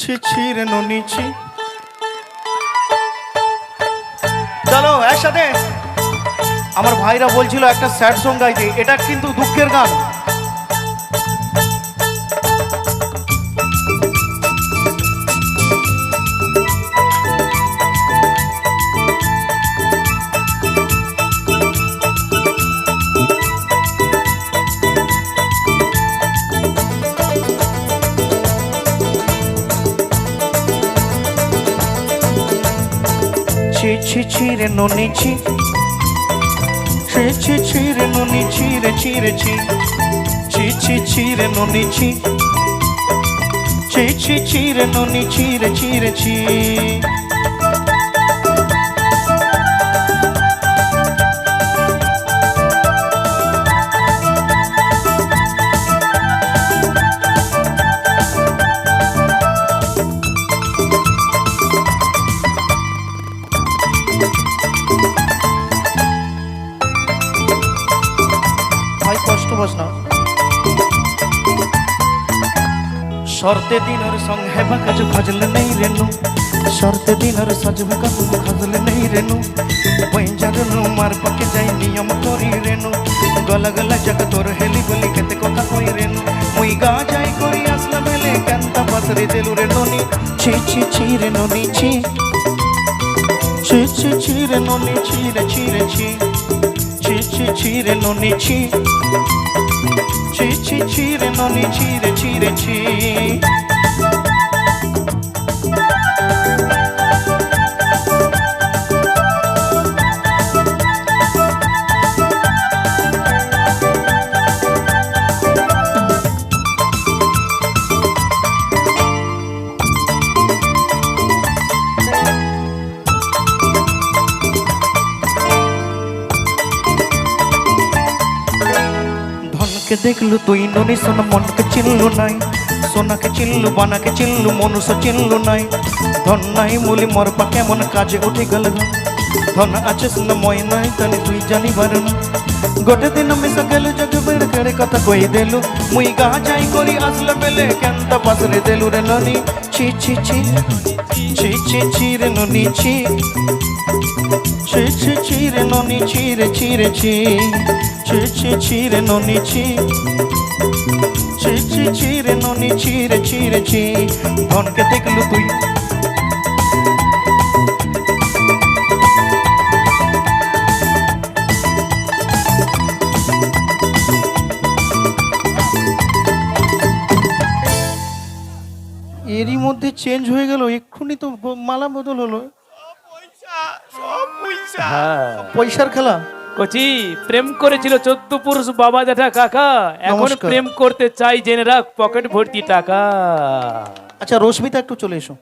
ছি ছি রে ছি চলো একসাথে। আমার ভাইরা বলছিল একটা স্যাড সং গাইতে। এটা কিন্তু দুঃখের গান। ছি ছি ছি রে ননি ছি ছি ছি ছি রে ননি ছি রে ছি রে ছি ছি ছি ছি রে ননি ছি ছি ছি ছি রে ননি ছি রে ছি রে ছি ভাই কষ্ট বাস না শর্তে দিনর সঙ্গ হেবা কাজ খজলে নেই রেনু। শর্তে দিনর সজবা কাজ খজলে নেই রেনু। পঞ্জারনু মার পকে যাই নিয়ম করি রেনু। গলা গলা জগ তোর হেলি বলি কেতে কথা কই রেনু। মুই গা যাই করি আসলা বেলে কান্তা পাসরে দেলু রে ননি। ছি ছি ছি রে ননি, ছি। ছি ছি ছি রে ননি, ছি রে ছি রে, ছি। ছি ছি ছি রে ননি, ছি। ছি ছি ছি রে ননি ছি রে ছি রে ছি। ধনকে দেখলু তুই ননি সোনা মনকে চিনলু নাই। সোনাকে চিনলু বানাকে চিনলু মনুষ্য চিনলু নাই। ধন নাই মুলি, মোর পা কেমন কাজে উঠে গেল। ধন আছে না মই নাই, তানি তুই জানিবার না। গোটে দিন মিশা গেল জগ বেড় কথা কই দেলু। মুই গা যাই করি, আসলে বেলে কেন্ত পাসরে দেলু রে ননি। ছি ছি ছি ছি ছি ছি রে ননি, ছি। ছি ছি ছি রে ননি, ছি রে, ছি ছি। ছি ছি ছি রে ননি, ছি। ছি ছি ছি রে ননি, ছি রে, ছি এরই মধ্যে চেঞ্জ হয়ে গেল, এক্ষুনি তো মালা বদল হলো। হ্যাঁ। পয়সার খেলা? কচি প্রেম করেছিল চোদ্দ পুরুষ বাবা জ্যাঠা কাকা। এখন প্রেম করতে চাই জেনে রাখ পকেট ভর্তি টাকা। আচ্ছা রশ্মিতা একটু চলে এসো।